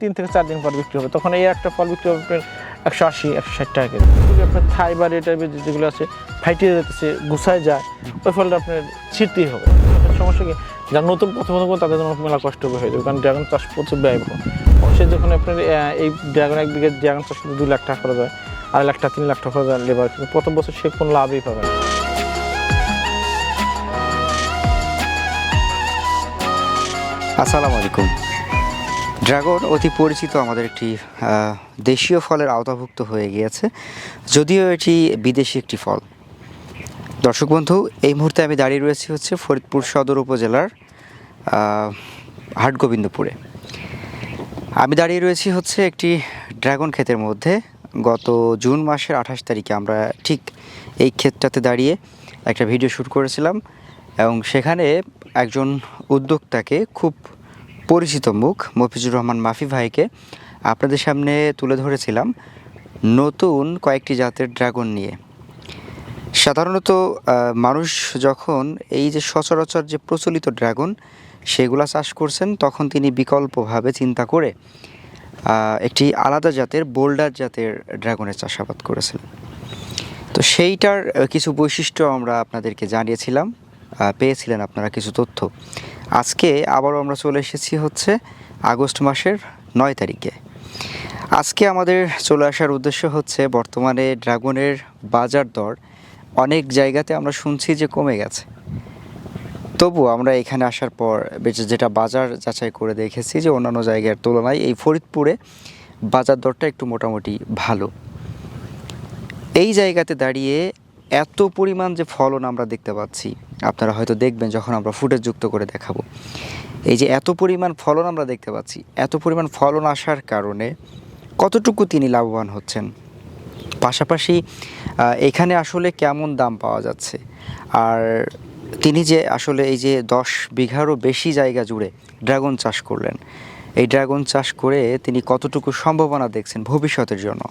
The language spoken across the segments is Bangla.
তিন থেকে চার দিন পর বিক্রি হবে। তখন এই একটা ফল বিক্রি হবে আপনার একশো আশি, একশো ষাট টাকা আপনার থাই বা টাইপের যেগুলো আছে ফাইটে যেতেছে গুছায় যায়, ওই ফলটা আপনার ছিটতেই হবে। সমস্যা কি? যারা নতুন প্রথম প্রথম তাদের জন্য মেলা কষ্ট হয়ে যাবে, কারণ ড্রাগন চাষ প্রচুর ব্যয়বহুল অবশ্যই যখন আপনার এই ড্রাগন এক বিঘা ড্রাগন চাষ করতে দুই লাখ টাকা খরচ হয়, আড়াই লাখ টাকা, তিন লাখ টাকা খরচ হয় লেবার। কিন্তু প্রথম বছর সে কোনো লাভই পাবে না। আসসালামু আলাইকুম। ড্রাগন অতি পরিচিত আমাদের একটি দেশীয় ফলের আওতাভুক্ত হয়ে গিয়েছে, যদিও এটি বিদেশি একটি ফল। দর্শক বন্ধু, এই মুহূর্তে আমি দাঁড়িয়ে রয়েছি হচ্ছে ফরিদপুর সদর উপজেলার হাটগোবিন্দপুরে। আমি দাঁড়িয়ে রয়েছি হচ্ছে একটি ড্রাগন ক্ষেতের মধ্যে। গত জুন মাসের আঠাশ তারিখে আমরা ঠিক এই ক্ষেতটাতে দাঁড়িয়ে একটা ভিডিও শ্যুট করেছিলাম এবং সেখানে একজন উদ্যোক্তাকে খুব পরিচিত মুখ মফিজুর রহমান মাফি ভাইকে আপনাদের সামনে তুলে ধরেছিলাম নতুন কয়েকটি জাতের ড্রাগন নিয়ে। সাধারণত মানুষ যখন এই যে সচরাচর যে প্রচলিত ড্রাগন সেগুলা চাষ করছেন, তখন তিনি বিকল্পভাবে চিন্তা করে একটি আলাদা জাতের, বোল্ডার জাতের ড্রাগনের চাষাবাদ করেছেন। তো সেইটার কিছু বৈশিষ্ট্য আমরা আপনাদেরকে জানিয়েছিলাম পেয়েছিলেন আপনারা কিছু তথ্য। আজকে আবারও আমরা চলে এসেছি হচ্ছে আগস্ট মাসের নয় তারিখে। আজকে আমাদের চলে আসার উদ্দেশ্য হচ্ছে বর্তমানে ড্রাগনের বাজার দর অনেক জায়গাতে আমরা শুনছি যে কমে গেছে। তবু আমরা এখানে আসার পর যেটা বাজার যাচাই করে দেখেছি যে অন্যান্য জায়গার তুলনায় এই ফরিদপুরে বাজার দরটা একটু মোটামুটি ভালো। এই জায়গাতে দাঁড়িয়ে এত পরিমাণ যে ফলন আমরা দেখতে পাচ্ছি, আপনারা হয়তো দেখবেন যখন আমরা ফুটেজ যুক্ত করে দেখাবো। এই যে এত পরিমাণ ফলন আমরা দেখতে পাচ্ছি, এত পরিমাণ ফলন আসার কারণে কতটুকু তিনি লাভবান হচ্ছেন? পাশাপাশি এখানে আসলে কেমন দাম পাওয়া যাচ্ছে? আর তিনি যে আসলে এই যে দশ বিঘারও বেশি জায়গা জুড়ে ড্রাগন চাষ করলেন এই ড্রাগন চাষ করে তিনি কতটুকু সম্ভাবনা দেখছেন ভবিষ্যতের জন্য?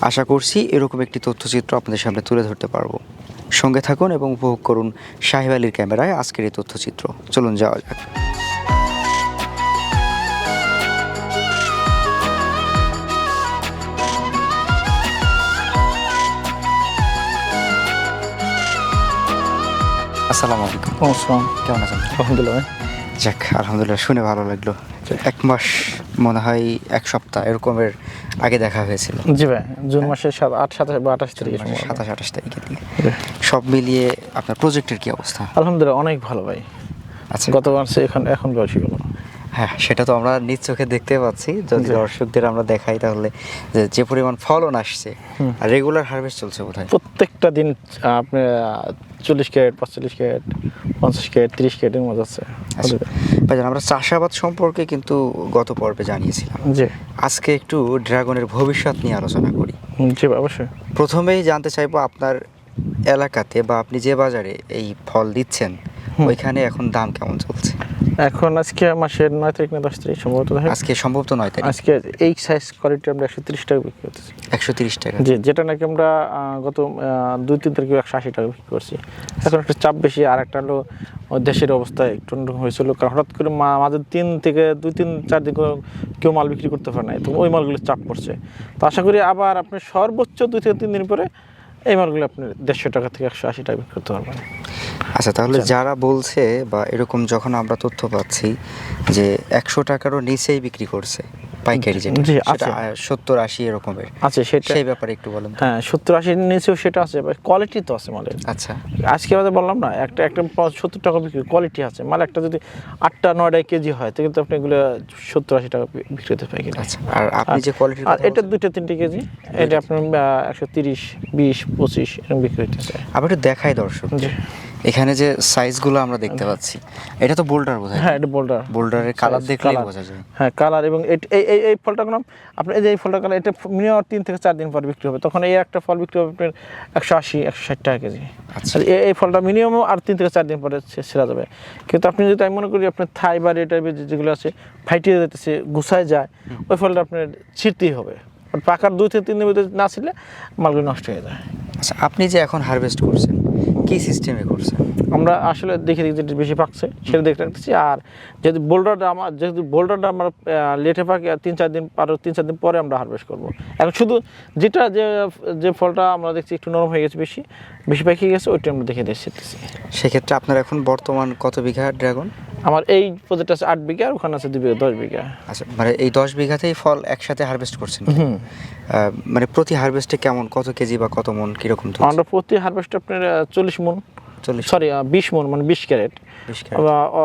আশা করছি এরকম একটি তথ্যচিত্র আপনাদের সামনে তুলে ধরতে পারব। সঙ্গে থাকুন এবং উপভোগ করুন সাহেব আলীর ক্যামেরায় আজকের এই তথ্যচিত্র। চলুন যাওয়া যাক। আসসালামু আলাইকুম। নমস্কার কেমন আছেন? আলহামদুলিল্লাহ। যাক আলহামদুলিল্লাহ শুনে ভালো লাগল। এক মাস মনে হয় এক সপ্তাহ এরকমের আগে দেখা হয়েছিল। জি ভাই জুন মাসের সাত আট সাতাশ বা আঠাশ তারিখে। সাতাশ আঠাশ তারিখের দিকে। সব মিলিয়ে আপনার প্রজেক্টের কি অবস্থা? আলহামদুলিল্লাহ অনেক ভালো ভাই। আচ্ছা। গত মাসে এখন এখন গেল হ্যাঁ সেটা তো আমরা নিজ চোখে দেখতে পাচ্ছি। যদি। দর্শকদের আমরা দেখাই তাহলে যে যে পরিমাণ ফলন আসছে আর রেগুলার হারভেস্ট চলছে বোধহয়। প্রত্যেকটা দিন আপনি চল্লিশ ক্যারেট পঁয়তাল্লিশ ক্যারেট পঞ্চাশ ক্যারেট তিরিশ ক্যারেটের মধ্যে আছে। আচ্ছা। ভাইজান আমরা চাষাবাদ সম্পর্কে কিন্তু গত পর্বে জানিয়েছিলাম। যে আজকে একটু ড্রাগনের ভবিষ্যৎ নিয়ে আলোচনা করি। জি অবশ্যই। প্রথমেই জানতে চাইব আপনার এলাকাতে বা আপনি যে বাজারে এই ফল দিচ্ছেন ওইখানে এখন দাম কেমন চলছে? এখন আজকে মাসের নয় তারিখ না দশ তারিখ সম্ভবত আজকে সম্ভব তো নয় তারিখ। আজকে এই সাইজ কোয়ালিটি আমরা একশো তিরিশ টাকা বিক্রি করতেছি। একশো তিরিশ টাকা। জি যেটা নাকি আমরা গত দুই তিন তারিখে একশো আশি টাকা বিক্রি করছি। এখন একটু চাপ বেশি আর একটা হলো দেশের অবস্থা একটু অন্যরকম হয়েছিল কারণ হঠাৎ করে মা- মাঝে তিন থেকে দুই তিন চার দিন কেউ মাল বিক্রি করতে পারে নাই তো ওই মালগুলো চাপ পড়ছে। তো আশা করি আবার আপনি সর্বোচ্চ দুই থেকে তিন দিন পরে এই মালগুলো আপনি দেড়শো টাকা থেকে একশো আশি টাকা বিক্রি করতে পারবেন আচ্ছা তাহলে আচ্ছা। যারা বলছে বা এরকম যখন আমরা তথ্য পাচ্ছি যে একশো টাকারও নিচেই বিক্রি করছে পাইকারি যেটা জি, আছে। সত্তর আশি এরকমের। আছে সেটা সেই ব্যাপারে একটু বলেন। হ্যাঁ সত্তর আশির নিচেও সেটা আছে কোয়ালিটি তো আছে মালের। আচ্ছা। আজকে আমাদের বললাম না একটা একটা সত্তর টাকা বিক্রি কোয়ালিটি আছে। মাল একটা যদি আটটা নয়টায় কেজি হয় তো কিন্তু আপনি এগুলো সত্তর আশি টাকা বিক্রি হতে পাই আচ্ছা আর আপনি যে কোয়ালিটির আর এটা দুইটা তিনটে কেজি এটা আপনার একশো তিরিশ বিশ পঁচিশ এরকম বিক্রি হইতেছে আমি একটু দেখাই দর্শক জি। এখানে যে সাইজগুলো আমরা দেখতে পাচ্ছি এটা তো বোল্ডার বোধহয় হ্যাঁ এটা বোল্ডার বোল্ডারের কালার দেখলেই বোঝা যায়। হ্যাঁ কালার এবং এই এই এই ফলটা কোনো আপনি এই যে এই ফলটা কালার এটা মিনিমাম তিন থেকে চার দিন পর বিক্রি হবে। তখন এই একটা ফল বিক্রি হবে আপনার একশো আশি একশো ষাট টাকা কেজি। আচ্ছা। এই ফলটা মিনিমাম আর তিন থেকে চার দিন পরে সেরা যাবে। কিন্তু আপনি যদি আমি মনে করি আপনার থাই বা এই টাইপের যেগুলো আছে ফাইটিয়ে যেতেছে গুছায় যায় ওই ফলটা আপনার ছিঁড়তেই হবে। পাকার দুই থেকে তিন দিন ভিতরে না ছিঁড়লে মালগুলো নষ্ট হয়ে যায়। আচ্ছা আপনি যে এখন হারভেস্ট করছেন কি সিস্টেমে করছে? আমরা আসলে দেখে দেখি যেটা বেশি পাকছে সেটা দেখে রাখতেছি আর যদি বোল্ডারটা আমার যেহেতু বোল্ডারটা আমরা লেটে পাকে আর তিন চার দিন আরও তিন চার দিন পরে আমরা হারভেস্ট করব। এখন শুধু যেটা যে যে ফলটা আমরা দেখছি একটু নরম হয়ে গেছে বেশি বেশি পাকিয়ে গেছে ওইটা আমরা দেখে দেখছি সেক্ষেত্রে আপনার এখন বর্তমান কত বিঘা ড্রাগন? আমার এই প্রজেক্ট আছে আট বিঘা আর ওখানে আছে দুই বিঘা দশ বিঘা। আচ্ছা মানে এই দশ বিঘাতেই ফল একসাথে হারভেস্ট করছেন মানে প্রতি হারভেস্টে কেমন কত কেজি বা কত মন কীরকম? আমরা প্রতি হারভেস্ট আপনার চল্লিশ মন। চল্লিশ সরি বিশ মন মানে বিশ ক্যারেট।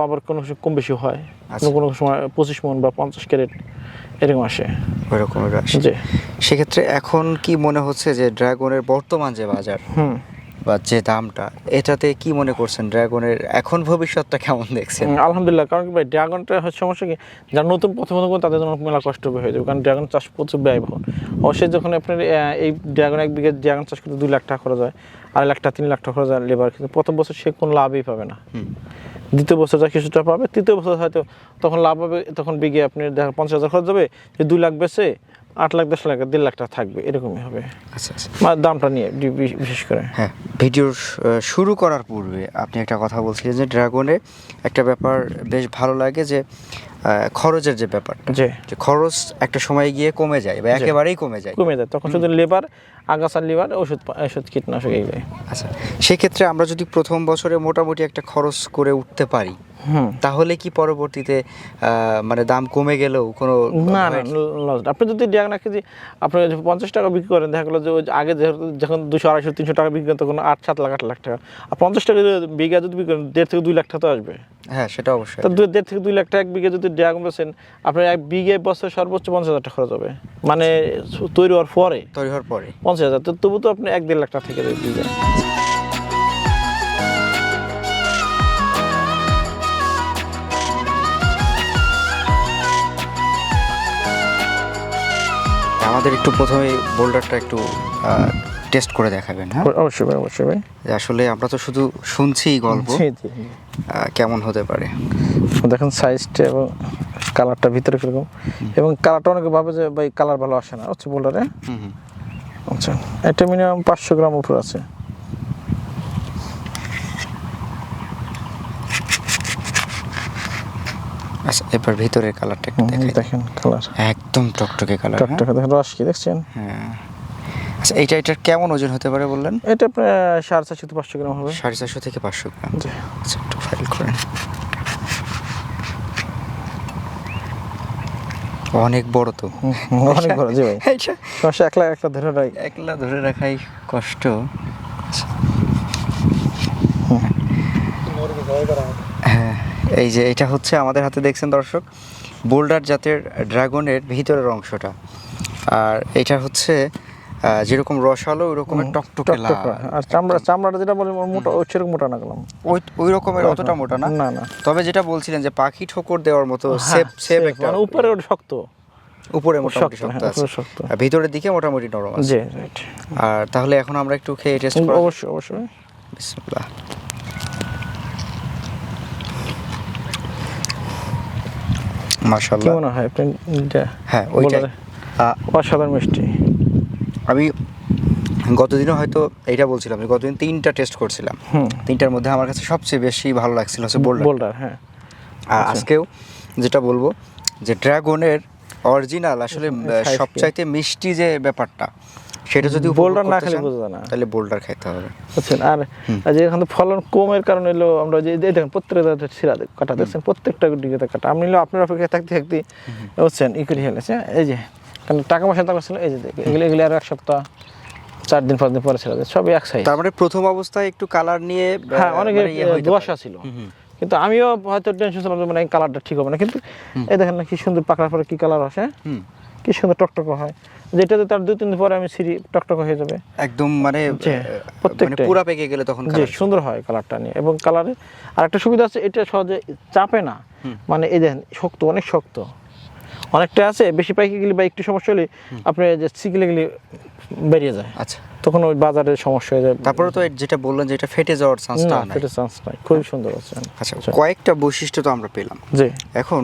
আবার কোনো কম বেশি হয়। আচ্ছা। কোনো সময় পঁচিশ মন বা পঞ্চাশ ক্যারেট এরকম আসে। ওই রকমের রাশি জি। সেক্ষেত্রে এখন কি মনে হচ্ছে যে ড্রাগনের বর্তমান যে বাজার হুম। বা যে দামটা এটাতে কি মনে করছেন ড্রাগনের এখন ভবিষ্যৎটা কেমন দেখছেন? আলহামদুলিল্লাহ কারণ কি ভাই ড্রাগনটা হচ্ছে সমস্যা কি যারা নতুন প্রথম প্রথম করে তাদের জন্য মেলা কষ্ট হয়ে যাবে কারণ ড্রাগন চাষ প্রচুর ব্যয়বহুল। অবশ্যই যখন আপনার এই ড্রাগন এক বিঘা ড্রাগন চাষ করতে দুই লাখ টাকা খরচ হয় আড়াই লাখ টাকা তিন লাখ টাকা খরচ হয় লেবার কিন্তু প্রথম বছর সে কোনো লাভই পাবে না। দ্বিতীয় বছর যা কিছুটা পাবে তৃতীয় বছর হয়তো তখন লাভ হবে তখন বিঘে আপনি দেখা পঞ্চাশ হাজার খরচ হবে যে দুই লাখ বেচে আট লাখ দশ লাখ দেড় লাখ টাকা থাকবে এরকমই হবে। আচ্ছা আচ্ছা। দামটা নিয়ে বিশেষ করে। হ্যাঁ ভিডিওর শুরু করার পূর্বে আপনি একটা কথা বলছিলেন যে ড্রাগনে একটা ব্যাপার বেশ ভালো লাগে যে খরচের যে ব্যাপারটা যে যে খরচ একটা সময় গিয়ে কমে যায় বা একেবারেই কমে যায়। কমে যায় তখন শুধু লেবার আগাছার লেবার ওষুধ ওষুধ কীটনাশক এইগুলো আচ্ছা সেক্ষেত্রে আমরা যদি প্রথম বছরে মোটামুটি একটা খরচ করে উঠতে পারি তাহলে কি পরবর্তীতে মানে দাম কমে গেলেও কোনো না না লস। আপনি যদি ড্রাগন এক কেজি আপনি যদি পঞ্চাশ টাকা বিক্রি করেন দেখা গেলো যে আগে যখন দুশো আড়াইশো তিনশো টাকা বিক্রি করেন তখন আট সাত লাখ আট লাখ টাকা। আর পঞ্চাশ টাকা যদি বিঘা যদি বিক্রি করেন দেড় থেকে দুই লাখ টাকা তো আসবে। হ্যাঁ সেটা অবশ্যই। তো দেড় থেকে দুই লাখ টাকা এক বিঘা যদি ড্রাগন বেছেন আপনার এক বিঘে বছর সর্বোচ্চ পঞ্চাশ হাজার টাকা খরচ হবে। মানে তৈরি হওয়ার পরে। তৈরি হওয়ার পরে। পঞ্চাশ হাজার তো তবু তো আপনি এক দেড় লাখ টাকা থেকে বিঘা আমাদের একটু প্রথমে বোল্ডারটা একটু টেস্ট করে দেখাবেন হ্যাঁ? অবশ্যই ভাই অবশ্যই ভাই। আসলে আমরা তো শুধু শুনছি গল্প। কেমন হতে পারে? দেখেন সাইজটা এবং কালারটা ভিতরে কীরকম। এবং কালারটা অনেকে ভাবে যে ভাই কালার ভালো আসে না। হচ্ছে বোল্ডারে। হুম হুম। আচ্ছা এটা মিনিমাম পাঁচশো গ্রাম উপর আছে। আচ্ছা এবার ভিতরের কালারটা একটু দেখাই দেখেন কালার একদম টকটকে কালার টকটকে দেখেন রস কি দেখছেন? হ্যাঁ। আচ্ছা এইটা এটার কেমন ওজন হতে পারে বললেন? এটা আপনার সাড়ে চারশো থেকে পাঁচশো গ্রাম হবে। সাড়ে চারশো থেকে পাঁচশো গ্রাম। আচ্ছা একটু ফাইল করেন। অনেক বড় তো। অনেক বড় জি ভাই। সমস্যা একলা একলা ধরে রাখ। একলা ধরে রাখাই কষ্ট। হ্যাঁ। এই যে এটা হচ্ছে আমাদের হাতে দেখছেন দর্শক বোল্ডার জাতের ড্রাগনের ভিতরের অংশটা। আর এটা হচ্ছে যেরকম রসালো ওই রকমের টকটকে আর চামড়া চামড়াটা যেটা বলে মোটা ওই সেরকম মোটা না গেলাম। ওই ওই রকমের অতটা মোটা না। না না। তবে যেটা বলছিলেন যে পাখি ঠোকর দেওয়ার মতো সেপ হ্যাঁ, সেপ একটা মানে উপরে ওটা শক্ত। উপরে মোটামুটি শক্ত, শক্ত হ্যাঁ, আছে। আর ভিতরের দিকে মোটামুটি নরম আছে। জি রাইট আর তাহলে এখন আমরা একটু খেয়ে টেস্ট করব অবশ্যই অবশ্যই। বিসমিল্লাহ। মাশাআল্লাহ। মনে হয়? আপনি হ্যাঁ? আহ, অসাধারণ মিষ্টি। আমি গতদিনও হয়তো এইটা বলছিলাম যে গতদিন তিনটা টেস্ট করছিলাম। হুম। তিনটার মধ্যে আমার কাছে সবচেয়ে বেশি ভালো লাগছিল হচ্ছে বোল্ডার বোল্ডার হ্যাঁ। আর আজকেও যেটা বলব যে ড্রাগনের অরিজিনাল আসলে সবচাইতে মিষ্টি যে ব্যাপারটা সেটা যদি বোল্ডার না খেলে বোঝা না। তাহলে বোল্ডার খাইতে হবে। বুঝছেন আর আর যে এখানে ফলন কমের কারণে এলো আমরা যে দেখেন প্রত্যেকটা ছিলা কাটা দেখছেন প্রত্যেকটা দিকে কাটা। আমি নিলো আপনার অপেক্ষায় থাকতে থাকতে বুঝছেন ই করে হেলেছে এই যে কারণ টাকা পয়সা টাকা ছিল এই যে এগুলো এগুলো আর এক সপ্তাহ চার দিন পাঁচ দিন পরে ছিল সবই এক সাইজ তার মানে প্রথম অবস্থায় একটু কালার নিয়ে হ্যাঁ অনেকে মানে ইয়ে দোয়াশা ছিল। কিন্তু আমিও হয়তো টেনশন ছিলাম মানে কালারটা ঠিক হবে না। কিন্তু এই দেখেন না কি সুন্দর পাকড়ার পরে কি কালার আসে? কি সুন্দর টকটক হয়। যেটাতে তার দুই তিন দিন পরে আমি সিঁড়ি টকটক হয়ে যাবে। একদম মানে প্রত্যেকটা মানে পুরা পেকে গেলে তখন যে সুন্দর হয় কালারটা নিয়ে। এবং কালারে আর একটা সুবিধা আছে এটা সহজে চাপে না। মানে এই দেখেন শক্ত অনেক শক্ত। অনেকটা আছে বেশি পাইকে গেলে বা একটু সমস্যা হলে আপনি যে সিগলে গেলে বেরিয়ে যায়। আচ্ছা। তখন ওই বাজারে সমস্যা হয়ে যায়। তারপরে তো যেটা বললেন যে এটা ফেটে যাওয়ার চান্সটা না নাই। ফেটে চান্স নাই। খুবই সুন্দর আছে। আচ্ছা। কয়েকটা বৈশিষ্ট্য তো আমরা পেলাম। জি। এখন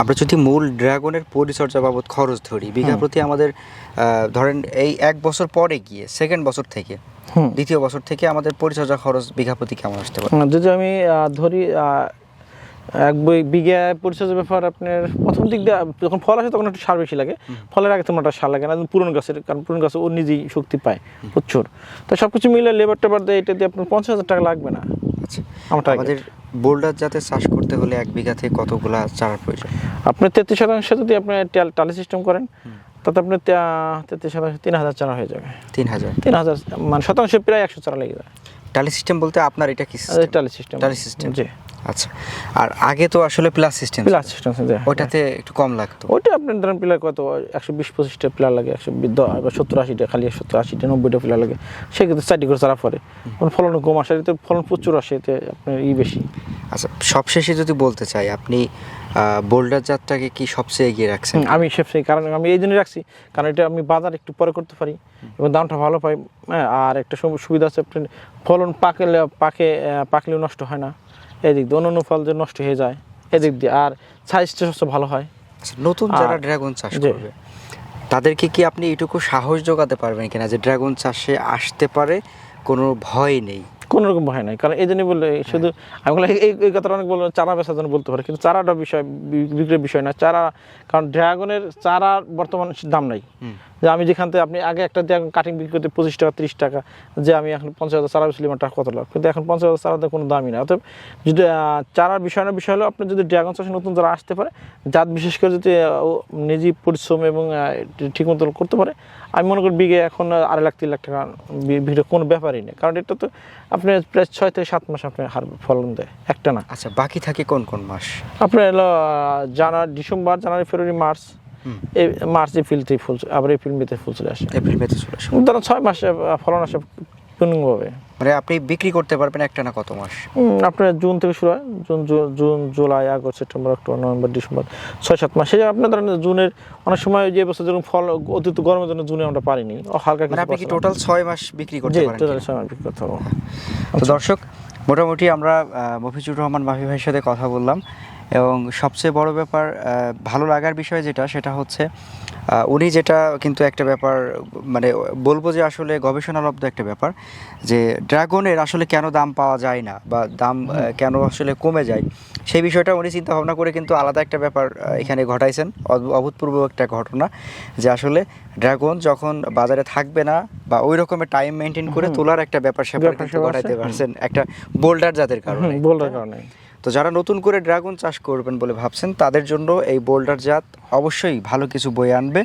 আমরা যদি মূল ড্রাগনের পরিচর্যা বাবদ খরচ ধরি বিঘা প্রতি আমাদের ধরেন এই এক বছর পরে গিয়ে সেকেন্ড বছর থেকে। দ্বিতীয় বছর থেকে আমাদের পরিচর্যা খরচ বিঘা প্রতি কেমন আসতে পারে? যদি আমি ধরি এক বই বিঘা পরিচর্যার ব্যাপার আপনার প্রথম দিক দিয়ে যখন ফল আসে তখন একটু সার বেশি লাগে। ফলের আগে তোমার একটা সার লাগে না পুরনো গাছের কারণ পুরনো গাছে ও নিজেই শক্তি পায় প্রচুর। তো সব কিছু মিলে লেবার টেবার দিয়ে এটা দিয়ে আপনার পঞ্চাশ হাজার টাকা লাগবে না। আচ্ছা আমাদের বোল্ডার যাতে চাষ করতে হলে এক বিঘাতে কতগুলা চারা প্রয়োজন? আপনি তেত্রিশ শতাংশ যদি আপনি টালি সিস্টেম করেন তাতে আপনি তেত্রিশ শতাংশ তিন হাজার চারা হয়ে যাবে। তিন হাজার। তিন হাজার মানে শতাংশ প্রায় একশো চারা লেগে যাবে। টালি সিস্টেম বলতে আপনার এটা কি? টালি সিস্টেম টালি সিস্টেম জি। আচ্ছা। আর আগে তো আসলে প্লাস সিস্টেম প্লাস সিস্টেম ওটাতে একটু কম লাগতো। ওইটা আপনার ধরেন প্লেয়ার কত? একশো বিশ পঁচিশটা প্লেয়ার লাগে একশো সত্তর আশিটা খালি সত্তর আশিটা নব্বইটা প্লেয়ার লাগে। সেক্ষেত্রে চারটি করে চারা পরে। ফলন কম আসে এতে ফলন প্রচুর আসে এতে আপনার ই বেশি। আচ্ছা সবশেষে যদি বলতে চাই আপনি বোল্ডার জাতটাকে কি সবচেয়ে এগিয়ে রাখছেন? আমি সে কারণ আমি এই জন্যই রাখছি কারণ এটা আমি বাজার একটু পরে করতে পারি এবং দামটা ভালো পাই হ্যাঁ। আর একটা সু- সুবিধা আছে আপনার ফলন পাকলে পাকে পাকলেও নষ্ট হয় না। এদিক দিয়ে অন্য অন্য ফল যে নষ্ট হয়ে যায় এদিক দিয়ে আর সাইজটা সবচেয়ে ভালো হয় আচ্ছা, নতুন যারা ড্রাগন চাষ। করবে তাদেরকে কি আপনি এটুকু সাহস যোগাতে পারবেন কিনা যে ড্রাগন চাষে আসতে পারে কোনো ভয় নেই কোনো রকম ভয় নাই। কারণ এই জন্যই বললে শুধু আমি বললাম এই এই কথাটা অনেক বললাম চারা বেচার জন্য বলতে পারে কিন্তু চারাটা বিষয় বিক্রির বিষয় না। চারা কারণ ড্রাগনের চারার বর্তমান দাম নাই। যে আমি যেখান থেকে আপনি আগে একটা ড্রাগন কাটিং বিক্রি করতে পঁচিশ টাকা ত্রিশ টাকা যে আমি এখন পঞ্চাশ হাজার চারা বেচলি আমার টাকা কত লাভ? কিন্তু এখন পঞ্চাশ হাজার চারাতে কোনো দামই না অতএব যদি চারার বিষয় না বিষয় হলো আপনি যদি ড্রাগন চাষে নতুন যারা আসতে পারে জাত বিশেষ করে যদি নিজেই পরিশ্রম এবং ঠিক মতো করতে পারে আমি মনে করি বিঘে এখন আড়াই লাখ তিন লাখ টাকা বিঘে কোনো ব্যাপারই নেই। কারণ এটা তো আপনি প্রায় ছয় থেকে সাত মাস আপনি হার ফলন দেয় একটা না। আচ্ছা বাকি থাকে কোন কোন মাস? আপনার এলো January December January February March. এই মার্চ এপ্রিল থেকে ফুল আবার এপ্রিল মেতে ফুল চলে আসে। এপ্রিল মেতে চলে আসে। ধরো ছয় মাসে ফলন আসে মানে আপনি বিক্রি করতে পারবেন একটা না কত মাস? আপনার জুন থেকে শুরু হয় June June July August September October November December ছয় সাত মাস। সেই আপনার ধরেন জুনের অনেক সময় যে বছর যখন ফল অতিরিক্ত গরমের জন্য জুনে আমরা পারিনি হালকা মানে আপনি কি টোটাল ছয় মাস বিক্রি করতে পারেন টোটাল ছয় মাস বিক্রি করতে হবে তো দর্শক মোটামুটি আমরা মফিজুর রহমান মাফি ভাইয়ের সাথে কথা বললাম। এবং সবচেয়ে বড় ব্যাপার ভালো লাগার বিষয় যেটা সেটা হচ্ছে উনি যেটা কিন্তু একটা ব্যাপার মানে বলব যে আসলে গবেষণালব্ধ একটা ব্যাপার যে ড্রাগনের আসলে কেন দাম পাওয়া যায় না বা দাম কেন আসলে কমে যায় সেই বিষয়টা উনি চিন্তা ভাবনা করে কিন্তু আলাদা একটা ব্যাপার এখানে ঘটাইছেন অভূতপূর্ব একটা ঘটনা যে আসলে ড্রাগন যখন বাজারে থাকবে না বা ওই রকমের টাইম মেনটেন করে তোলার একটা ব্যাপার স্যাপার স্যাপার ঘটাইতে পারছেন একটা বোল্ডার জাতের কারণে। বলার কারণে। তো যারা নতুন করে ড্রাগন চাষ করবেন বলে ভাবছেন তাদের জন্য এই বোল্ডার জাত অবশ্যই ভালো কিছু বই আনবে।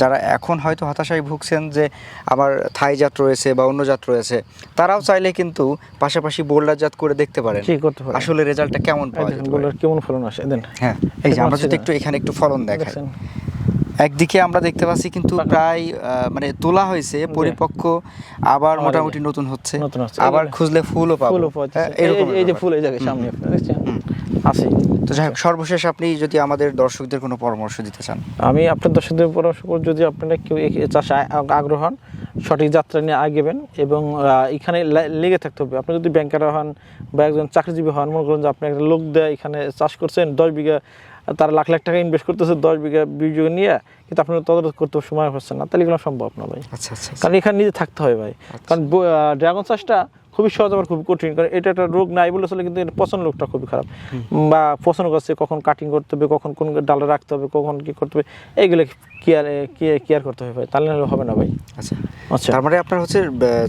যারা এখন হয়তো হতাশায় ভুগছেন যে আমার থাই জাত রয়েছে বা অন্য জাত রয়েছে তারাও চাইলে কিন্তু পাশাপাশি বোল্ডার জাত করে দেখতে পারেন। আসলে রেজাল্টটা কেমন পাওয়া যায় কেমন ফলন আসে দেন। হ্যাঁ এই যে আমরা যদি একটু এখানে একটু ফলন দেখাই। একদিকে আমরা দেখতে পাচ্ছি কিন্তু প্রায় মানে তোলা হয়েছে পরিপক্ক আবার মোটামুটি নতুন হচ্ছে। আবার খুঁজলে ফুলও পাবো। হ্যাঁ, এরকম এই- যে ফুল এই জায়গায় সামনে আপনার দেখছেন? আছে। তো যাই হোক সর্বশেষ আপনি যদি আমাদের দর্শকদের কোনো পরামর্শ দিতে চান। আমি আপনার দর্শকদের পরামর্শ করব যদি আপনারা কেউ চাষে আগ্রহ হন সঠিক যাত্রা নিয়ে আগেবেন এবং এখানে লেগে থাকতে হবে। আপনি যদি ব্যাংকার হন বা একজন চাকরিজীবী হন মনে করুন যে আপনি একটা লোক দেয় এখানে চাষ করছেন দশ বিঘা তারা লাখ লাখ টাকা ইনভেস্ট করতেছে দশ বিঘা বিশ বিঘা নিয়ে কিন্তু আপনার তদারক করতে সময় হচ্ছে না। তাহলে এগুলো সম্ভব না ভাই। আচ্ছা আচ্ছা কারণ এখানে নিজে থাকতে হয় ভাই। কারণ ড্রাগন চাষটা খুবই সহজ আবার খুবই কঠিন কারণ এটা একটা রোগ নাই বলে চলে কিন্তু পচন রোগটা খুবই খারাপ। বা পচন করছে কখন কাটিং করতে হবে কখন কোন ডালে রাখতে হবে কখন কি করতে হবে এইগুলো কেয়ার কেয়ার করতে হবে ভাই তাহলে হবে না ভাই। আচ্ছা। আচ্ছা। তার মানে আপনার হচ্ছে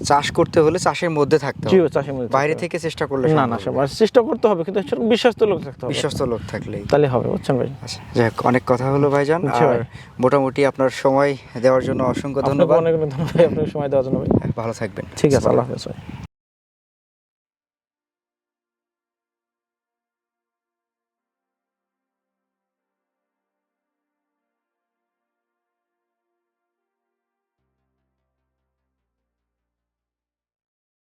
চাষ করতে হলে চাষের মধ্যে থাকতে হবে। চাষের মধ্যে বাইরে থেকে চেষ্টা করলে না না না। সব চেষ্টা করতে হবে কিন্তু বিশ্বস্ত লোক থাকতে হবে। বিশ্বস্ত লোক থাকলেই। তাহলে হবে বুঝছেন ভাই? আচ্ছা যাই হোক, অনেক কথা হলো ভাইজান। জি আর ভাই। মোটামুটি আপনার সময় দেওয়ার জন্য অসংখ্য ধন্যবাদ। অনেক অনেক ধন্যবাদ আপনার সময় দেওয়ার জন্য ভাই। ভালো থাকবেন। ঠিক আছে আল্লাহ হাফেজ ভাই।